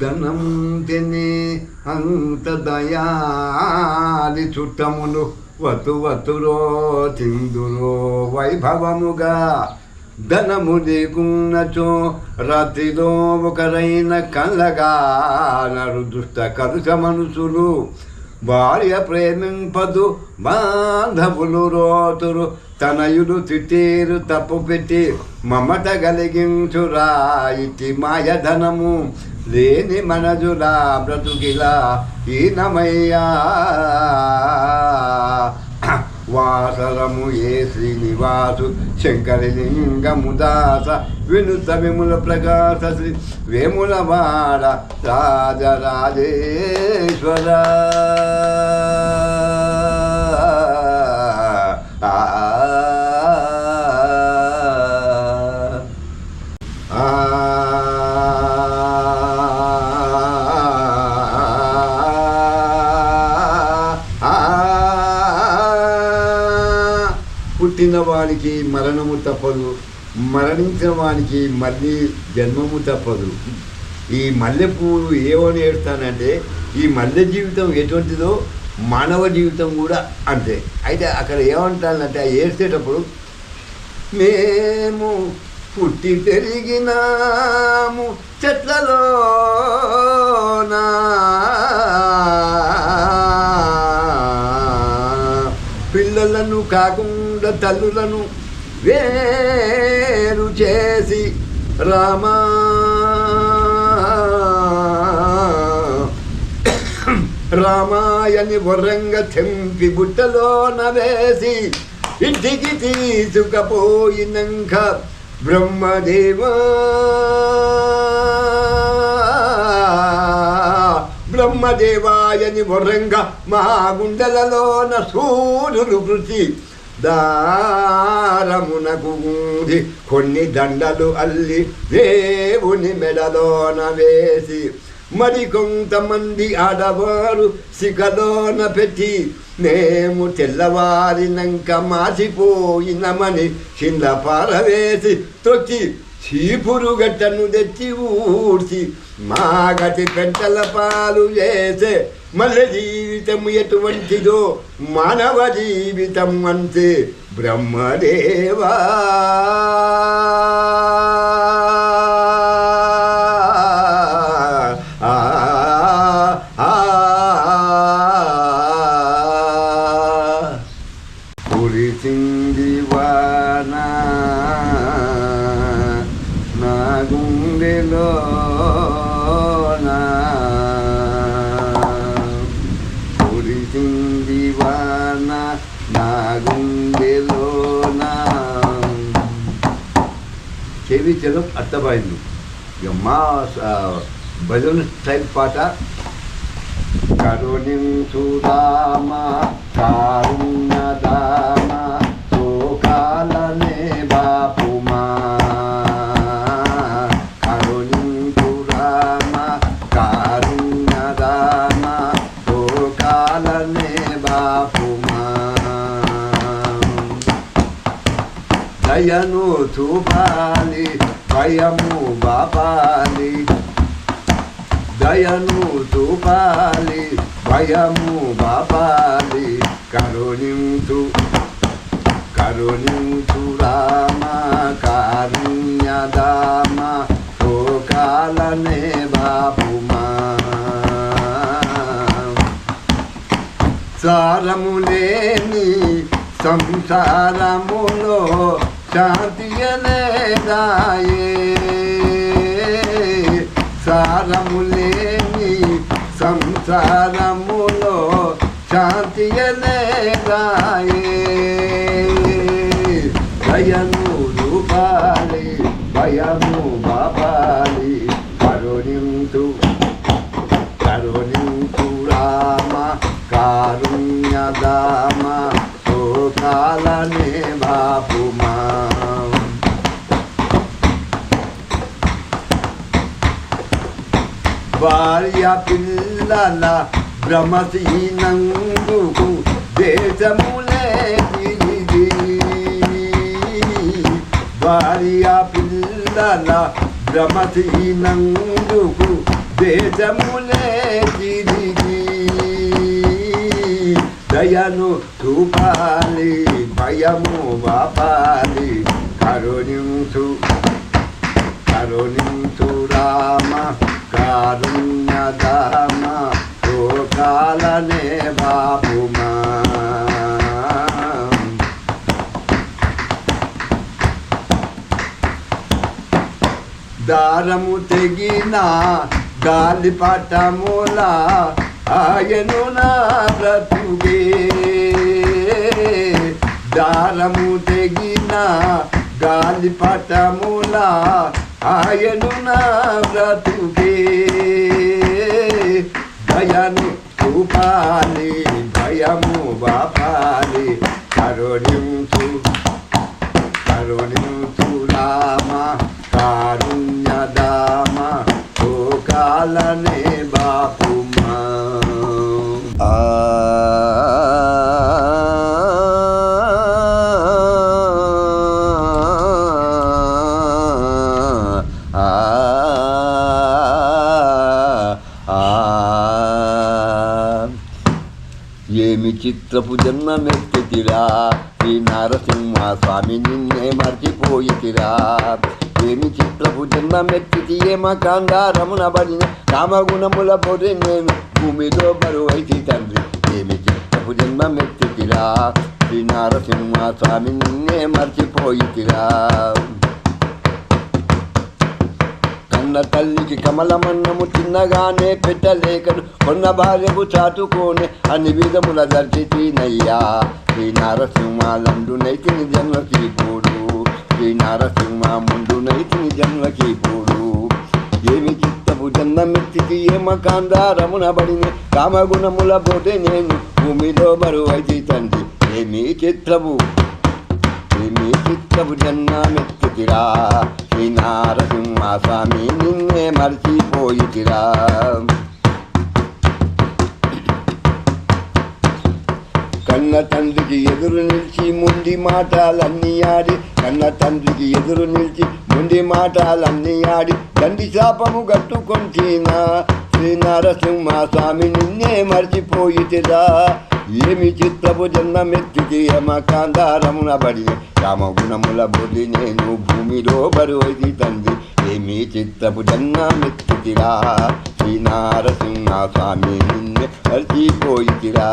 ధనం తిని అంత దయాలి చుట్టములు వతు వతురో తిందురో వైభవముగా. ధనము దిగున్నచో రాత్రిలో ఒకరైన కళ్ళగా నరు దుష్ట కలుష మనుషులు భార్య ప్రేమింపదు బాంధవులు రోతురు తనయులు తిట్టేరు తప్పు పెట్టి మమత కలిగించురా ఇట్టి మాయధనము లేని మనజులా బ్రతుకిలా ఈనమయ్యా వాసరము ఏ శ్రీనివాసు శంకరలింగము దాస వినుత విముల ప్రకాశ శ్రీ వేముల వాడ రాజరాజేశ్వర. వానికి మరణము తప్పదు మరణించిన వానికి మళ్ళీ జన్మము తప్పదు. ఈ మల్లె పువ్వులు ఏమని ఏడుస్తానంటే ఈ మల్లె జీవితం ఎటువంటిదో మానవ జీవితం కూడా అంతే. అయితే అక్కడ ఏమంటానంటే ఆ ఏడ్చేటప్పుడు మేము పుట్టి పెరిగినాము చెట్లలోనా. పిల్లలను కాకుండా తల్లులను వేరు చేసి రామా. రామాయని వరంగ తెంపి బుట్టలో వేసి ఇంటికి తీసుకపోయినంక బ్రహ్మదేవా. బ్రహ్మదేవాయని వరంగ మా గుండెలలోన సూర్యులు కృషి దారమునకు ఊది కొన్ని దండలు అల్లి దేవుని మెడలోన వేసి మరి కొంతమంది ఆడవారు సిగలోన పెట్టి మేము తెల్లవారినంక మాసిపోయినమని కింద పారవేసి తొక్కి చీపురు గట్టను తెచ్చి ఊడ్చి మాగతి పెంటల పాలు చేసే మల్ల జీవితం ఎటువంటిదో మానవ జీవితం అంతే బ్రహ్మదేవా ఆ, కురిసింది వాన నా గుండెలో చెవి చెలం అర్థమైంది. ఇక మా భజన స్టైల్ పాట. కరుణించుదామ కారుణ్యదామ దయను చూపాలి భయము బాపాలి. దయను చూపాలి భయము బాపాలి. కరుణించు కరుణించు రామ కారుణ్యదామ శోకాలనే బాపుమా సారము లేని సంసారములో శాంతియనేదాయే. సారములేని సంసారములో శాంతియనేదాయే. దయను రూపాలి భయము బాబా శోకాలనే బాపుమా భార్య పిల్లల భ్రమసీనందుకు దేశములే భార్య పిల్లల భ్రమసీనందుకు దేశములే దయను చూపాలి భయము బాపాలి కరుణించు కరుణించు రామ కారుణ్యధామ లోకాలనే బాపుమా. దారము తెగిన గాలి పటముల ఆయను నా బ్రతుగే దారము తెగిన గాలి పటముల ఆయను నా బ్రతుకే. దయను చూపాలి భయము బాపాలి కరుణించు విచిత్రపు చిత్రపు జన్మమెత్తితిరా శ్రీ నరసింహ స్వామి నిన్నే మర్చిపోయితిరా. ఏమి చిత్రపు జన్మమెత్తితి ఏమ కాంగారమున బడిన కామగుణముల పొరి నేను భూమిలో బరువైతి తండ్రి. ఏమి చిత్రపు జన్మమెత్తితిరా శ్రీ నరసింహ స్వామి నిన్నే మర్చిపోయితిరా. కన్న తల్లికి కమలమన్నము తిన్నగానే పెట్టలేకను. కొన్న భార్యకు చాటుకోనే అన్ని విధముల దర్శినయ్యా శ్రీ నరసింహాలండు నైతిని జన్మకి పోడు. శ్రీ నరసింహ ముందు నైతిని జన్మకి పోడు. ఏమి చిత్తపు జన్మమిత్తికి ఏమ కాందారమున బడిన. కామగుణముల పోతే నేను భూమిలో బరువైతే తండ్రి ఏమి చిత్రము ఏమి చిత్తపు జన్మమెత్తుతిరా శ్రీ నారసింహ స్వామి నిన్నే మర్చిపోయితిరా కన్న తండ్రికి ఎదురు నిలిచి ముండి మాటలన్నీ ఆడి కన్న తండ్రికి ఎదురు నిలిచి ముండి మాటలన్నీ ఆడి తండ్రి శాపము కట్టుకొంటినా. శ్రీ నరసింహ స్వామి నిన్నే మర్చిపోయితిరా ఏమి చిత్తపు జన్మమెత్తికి యమ కాందారమున బడి రామగుణముల బుద్ధి నేను భూమిలో బరువైది తండ్రి. ఏమి చిత్తపు జన్మమెత్తిరా శ్రీ నారసింహ స్వామి నిన్నే మర్చిపోయితిరా